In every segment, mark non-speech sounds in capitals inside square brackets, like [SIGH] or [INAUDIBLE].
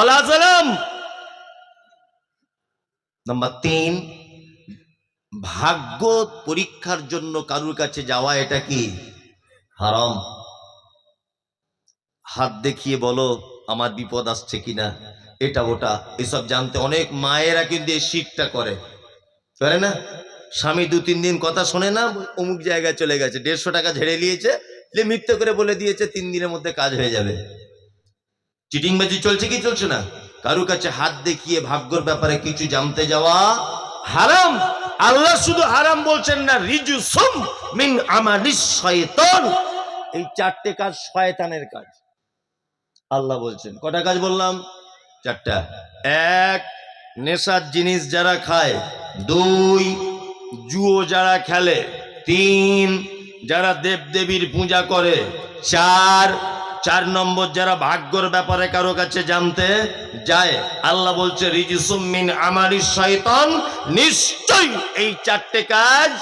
অলাজলাম number তিন, ভাগ্য পরীক্ষার জন্য কারুর কাছে যাওয়া এটা কি? হারাম। হাত দেখিয়ে বলো, আমার বিপদ আসছে কিনা? এটা ওটা। এসব জানতে অনেক মায়েরা কিন্তু এই শীতটা করে। করে না? স্বামী দু তিন দিন কথা শোনে না, অমুক জায়গায় চলে গেছে, দেড়শো টাকা ঝেড়ে নিয়েছে মিথ্যে করে বলে দিয়েছে, তিন দিনের মধ্যে কাজ হয়ে যাবে। চিটিংবাজি চলছে কি চলছে না? কারুর কাছে হাত দেখিয়ে ভাগ্যর ব্যাপারে কিছু জানতে যাওয়া হারাম। আল্লাহ শুধু হারাম বলছেন না রিজু সুম মিন আমানিস শয়তান। এই চারটে কাজ শয়তানের কাজ। আল্লাহ বলছেন, কটা কাজ বললাম? চারটা। এক, নেশার জিনিস যারা খায়। দুই, জুয়ো যারা খেলে। তিন, যারা দেবদেবীর পূজা করে। চার চার নম্বর যারা ভাগ্যর ব্যাপারে কারও কাছে জানতে যায়, আল্লাহ বলছে রিজিসুমিন আমারই শয়তান নিশ্চয় এই চারটে কাজ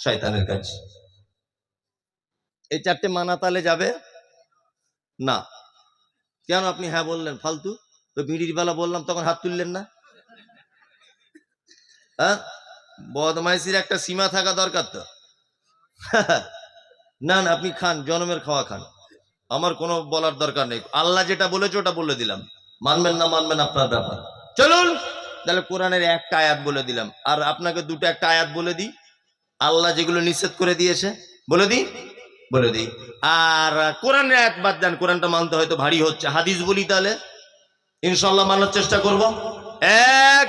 শয়তানের কাজ। এই চারটে মানা তালে যাবে? না। কেন আপনি হ্যাঁ বললেন? ফালতু। তো বিড়ির বেলা বললাম, তখন হাত তুললেন না? হ্যাঁ? বদমাইশির একটা সীমা থাকা দরকার তো। [LAUGHS] না না, আপনি খান, জনমের খাওয়া খান। আমার কোনো বলার দরকার নেই। আল্লাহ যেটা বলেছে ওটা বলে দিলাম। মানবেন না, মানবেন আপনার ব্যাপার। চলুন, তাহলে কোরআনের একটা আয়াত বলে দিলাম। আর আপনাকে দুটো একটা আয়াত বলে দিই। আল্লাহ যেগুলো নিষেধ করে দিয়েছে, বলে দিই বলে দিই। আর কোরআনের আয়াত বাদ দেন, কোরআনটা মানতে হয়তো ভারী হচ্ছে। হাদিস বলি তাহলে। ইনশাল্লাহ মানার চেষ্টা করব। এক,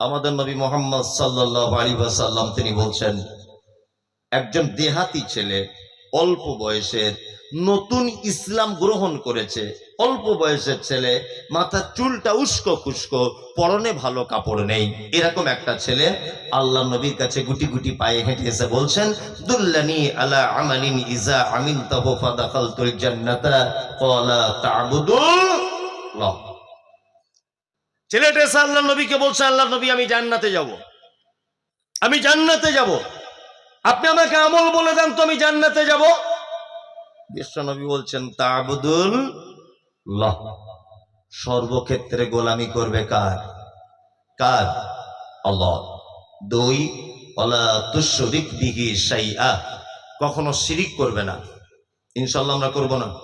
আমাদের নবী মোহাম্মদ সাল্লাহ আলী সাল্লাম তিনি বলছেন, একজন দেহাতি ছেলে অল্প বয়সের নতুন ইসলাম গ্রহণ করেছে। অল্প বয়সের ছেলে, মাথার চুলটা উস্কো খুস্কো, পরনে ভালো কাপড় নেই। এরকম একটা ছেলে আল্লাহ নবীর কাছে গুটি গুটি পায়ে হেঁটে এসে বলছেন, দুল্লানি আলা আমালিন ইজা আমিন তাহু ফাদাখালতুল জান্নাতা, ক্বালা তা'বুদুল্লাহ ছেলেটা এসে আল্লাহ নবীকে বলছে, আল্লাহ নবী, আমি জান্নাতে যাব। আমি জান্নাতে যাব। আপনি আমাকে আমল বলে দেন তো আমি জান্নাতে যাব? বিশ্বনবী বলছেন, তাবুদুল সর্বক্ষেত্রে গোলামি করবে কার? কার? আল্লাহ। দুই অলা তুশরিক শাইআ। কখনো শিরিক করবে না। ইনশাল্লাহ আমরা করব না।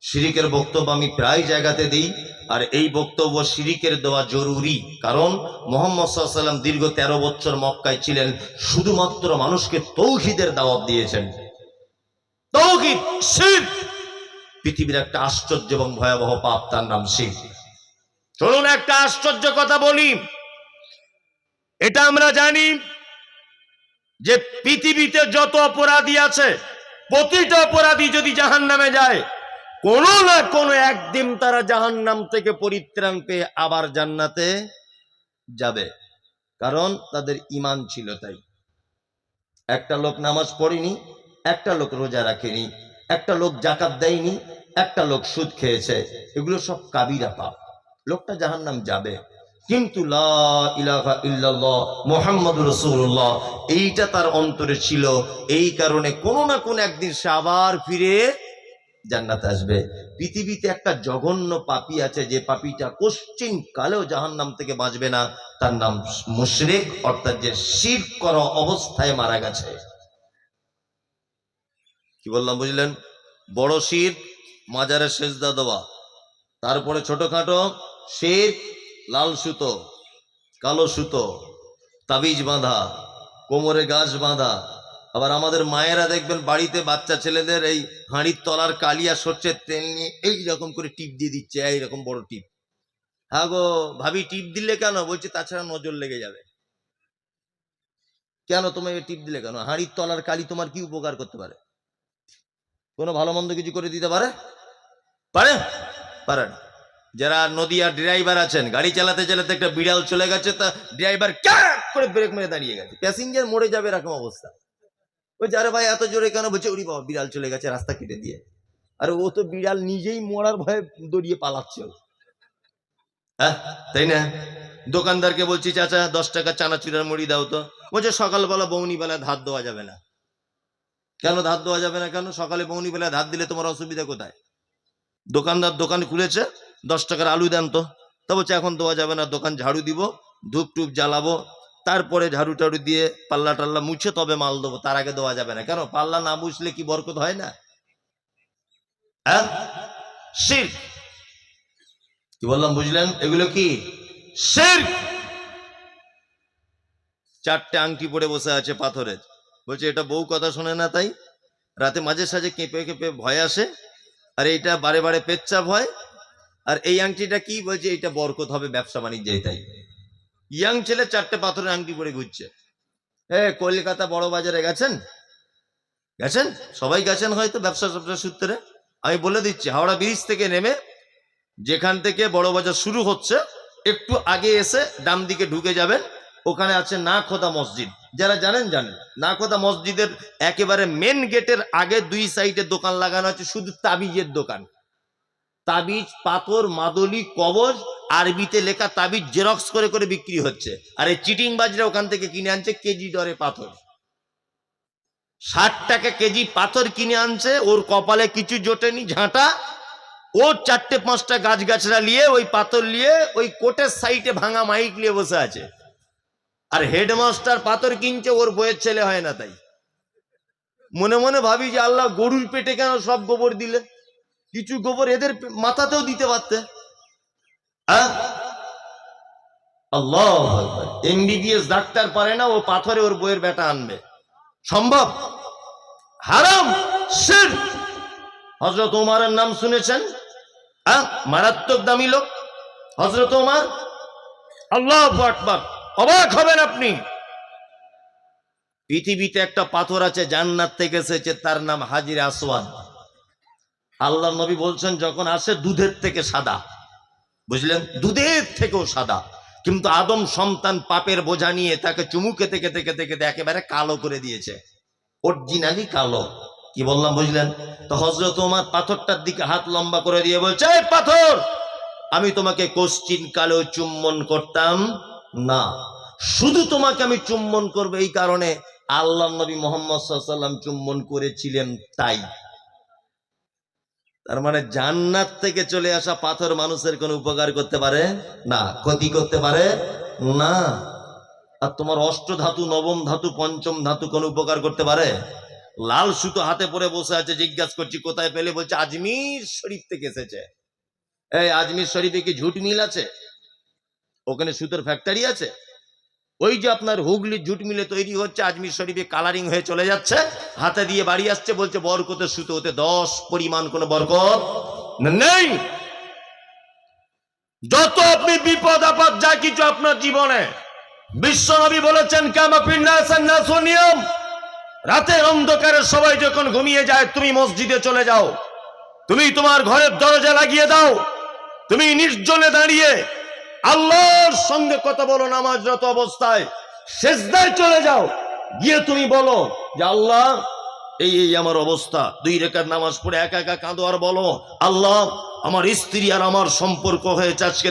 শিরিকের বক্তব্য আমি প্রায় জায়গাতে দিই, আর এই বক্তব্য শিরিকের দেওয়া জরুরি। কারণ মোহাম্মদ সাল্লাম দীর্ঘ তেরো বছর মক্কায় ছিলেন, শুধুমাত্র মানুষকে তৌহিদের দাওয়াত দিয়েছেন। তৌহিদ শির পৃথিবীর একটা আশ্চর্য এবং ভয়াবহ পাপ, তার নাম শির চলুন একটা আশ্চর্য কথা বলি। এটা আমরা জানি যে পৃথিবীতে যত অপরাধী আছে, প্রতিটা অপরাধী যদি জাহান নামে যায়, কোনো না কোনো একদিন তারা জাহান নাম থেকে পরিত্রাণ পেয়ে আবার জান্নাতে যাবে। কারণ তাদের ইমান ছিল তাই। একটা লোক নামাজ পড়েনি একটা লোক রোজা রাখেনি, একটা লোক জাকাত দেয়নি, একটা লোক সুদ খেয়েছে, এগুলো সব কাবিরা পাপ। লোকটা জাহান নাম যাবে। কিন্তু মোহাম্মদ রসুল্লাহ এইটা তার অন্তরে ছিল। এই কারণে কোনো না কোনো একদিন সে আবার ফিরে জান্নাতে আসবে। পৃথিবীতে একটা জঘন্য পাপী আছে, যে পাপীটা কোশ্চিন কালেও জাহান নাম থেকে বাঁচবে না। তার নাম মুশরিক, অর্থাৎ যে শির করা অবস্থায় মারা গেছে। কি বললাম বুঝলেন? বড় শির মাজারে সেজদা দেওয়া। তারপরে ছোটখাটো শির লাল সুতো, কালো সুতো, তাবিজ বাঁধা, কোমরে গাছ বাঁধা। আবার আমাদের মায়েরা দেখবেন বাড়িতে বাচ্চা ছেলেদের এই হাঁড়ির তলার কালিয়া সরষের তেল নিয়ে এই রকম করে টিপ দিয়ে দিচ্ছে এইরকম বড় টিপ। হ্যাঁ গো, ভাবি টিপ দিলে কেন? বলছে তাছাড়া নজর লেগে যাবে। কেন তোমায় টিপ দিলে কেন? হাঁড়ির তলার কালি তোমার কি উপকার করতে পারে? কোনো ভালো মন্দ কিছু করে দিতে পারে? পারে? পারে না। যারা নদিয়া ড্রাইভার আছেন, গাড়ি চালাতে চালাতে একটা বিড়াল চলে গেছে, তা ড্রাইভার ক্যাক করে ব্রেক মেরে দাঁড়িয়ে গেছে। প্যাসেঞ্জার মরে যাবে এরকম অবস্থা। ওই আরে ভাই, এত জোরে কেন? বলছে, ওরি বাবা, বিড়াল চলে গেছে, রাস্তা কেটে দিয়ে। আর ও তো বিড়াল নিজেই মরার ভয়ে দড়িয়ে পালাচ্ছে। হ্যাঁ তাই না? দোকানদারকে বলছি, চাচা, দশ টাকা চানাচুরের মুড়ি দাও তো। বলছে, সকালবেলা বৌনি বেলা ধার দেওয়া যাবে না। কেন ধার দেওয়া যাবে না কেন? সকালে বৌনি বেলা ধার দিলে তোমার অসুবিধা কোথায়? দোকানদার দোকান খুলেছে, দশ টাকার আলু দেন তো। তা বলছে, এখন দেওয়া যাবে না, দোকান ঝাড়ু দিব, ধূপ টুপ জ্বালাবো, তারপরে ঝাড়ু টাড়ু দিয়ে পাল্লা টাল্লা মুছে তবে মাল দেবো। তার আগে দেওয়া যাবে না। কেন? পাল্লা না মুছলে কি বরকত হয় না? হ্যাঁ? শির্ক। কি বললাম, বুঝলেন? এগুলো কি? চারটে আংটি পরে বসে আছে পাথরের। বলছে, এটা বউ কথা শোনে না তাই? রাতে মাঝে সাঝে কেঁপে কেঁপে ভয় আসে, আর এইটা বারে বারে পেচ্ছাপ হয়? আর এই আংটিটা কি? বলছে, এটা বরকত হবে, ব্যবসা বাণিজ্যে তাই। ইয়াং ছেলে চারটে পাথরের আংটি পরে ঘুরছে। হ্যাঁ কলকাতা বড় বাজারে গেছেন? গেছেন? সবাই গেছেন হয়তো ব্যবসা ব্যবসা সূত্রে? আমি বলে দিচ্ছি, হাওড়া ব্রিজ থেকে নেমে যেখান থেকে বড় বাজার শুরু হচ্ছে, একটু আগে এসে ডান দিকে ঢুকে যাবেন ওখানে আছে না খোদা মসজিদ। যারা জানেন জানেন। না খোদা মসজিদের একেবারে মেন গেটের আগে দুই সাইডে দোকান লাগানো আছে, শুধু তাবিজের দোকান। তাবিজ, পাথর, মাদলি, কবজ, আরবিতে লেখা তাবিজ জেরক্স করে করে বিক্রি হচ্ছে। আর এই চিটিং বাজরা ওখান থেকে কিনে আনছে কেজি দরে পাথর। ষাট টাকা কেজি পাথর কিনে আনছে, ওর কপালে কিছু জোটেনি, ঝাঁটা। ও চারটে পাঁচটা গাছ গাছরা নিয়ে ওই পাথর নিয়ে ওই কোটের সাইডে ভাঙা মাইক নিয়ে বসে আছে। আর হেডমাস্টার পাথর কিনছে, ওর বইয়ের ছেলে হয় না তাই। মনে মনে ভাবি যে আল্লাহ গরুর পেটে কেন সব গোবর দিলে? কিছু গোবর এদের মাথাতেও দিতে পারতে। হ্যাঁ? আল্লাহ এমবিবিএস ডাক্তার পারে না, ও পাথরে ওর বইয়ের বেটা আনবে। সম্ভব? হারাম? শির? হজরত ওমারের নাম শুনেছেন? হ্যাঁ? মারাত্মক দামি লোক। হজরত ওমার আল্লাহ আকবার। অবাক হবেন আপনি। পৃথিবীতে একটা পাথর আছে, জান্নাত থেকে এসেছে, তার নাম হাজির আসওয়াদ। আল্লাহ নবী বলছেন, যখন আসে, দুধের থেকে সাদা। বুঝলেন? দুধের থেকেও সাদা। কিন্তু আদম সন্তান পাপের বোঝা নিয়ে তাকে চুমু খেতে খেতে খেতে খেতে একেবারে কালো করে দিয়েছে। অরিজিনালি কালো। কি বললাম, বুঝলেন? তো হজরত ওমার পাথরটার দিকে হাত লম্বা করে দিয়ে বলছে, "এই পাথর, আমি তোমাকে কোশ্চিন কালো চুম্বন করতাম না। শুধু তোমাকে আমি চুম্বন করব এই কারণে আল্লাহ নবী মোহাম্মদ চুম্বন করেছিলেন তাই। তার মানে জান্নাত থেকে চলে আসা পাথর মানুষের কোনো উপকার করতে পারে না, ক্ষতি করতে পারে না। আর তোমার অষ্ট ধাতু, নবম ধাতু, পঞ্চম ধাতু কোনো উপকার করতে পারে? লাল সুতো হাতে পরে বসে আছে, জিজ্ঞাসা করছি, কোথায় পেলে? বলছে, আজমির শরীফ থেকে এসেছে। এই আজমির শরীফে কি ঝুট মিল আছে? ওখানে সুতোর ফ্যাক্টরি আছে? ওই যে আপনার হুগলি জুট মিলে তৈরি হচ্ছে আজমির শরীফে কালারিং হয়ে চলে যাচ্ছে, হাতে দিয়ে বাড়ি আসছে, বলছে বরকতের সুতো হতে দশ পরিমাণ কোনো বরকত নেই। যত আপনি বিপদ, আপদ, যা কিছু আপনার জীবনে বিশ্বনবী বলেছেন নিয়ম। রাতের অন্ধকারে সবাই যখন ঘুমিয়ে যায়, তুমি মসজিদে চলে যাও। তুমি তোমার ঘরের দরজা লাগিয়ে দাও। তুমি নির্জনে দাঁড়িয়ে আল্লাহর সঙ্গে কথা বলো নামাজরত অবস্থায়। শেষদায় চলে যাও। গিয়ে তুমি বলো যে, আল্লাহ, এই এই আমার অবস্থা। দুই রেখার নামাজ পড়ে একা একা কাঁদো আর বলো, আল্লাহ, আমার স্ত্রী আর আমার সম্পর্ক হয়েছে আজকে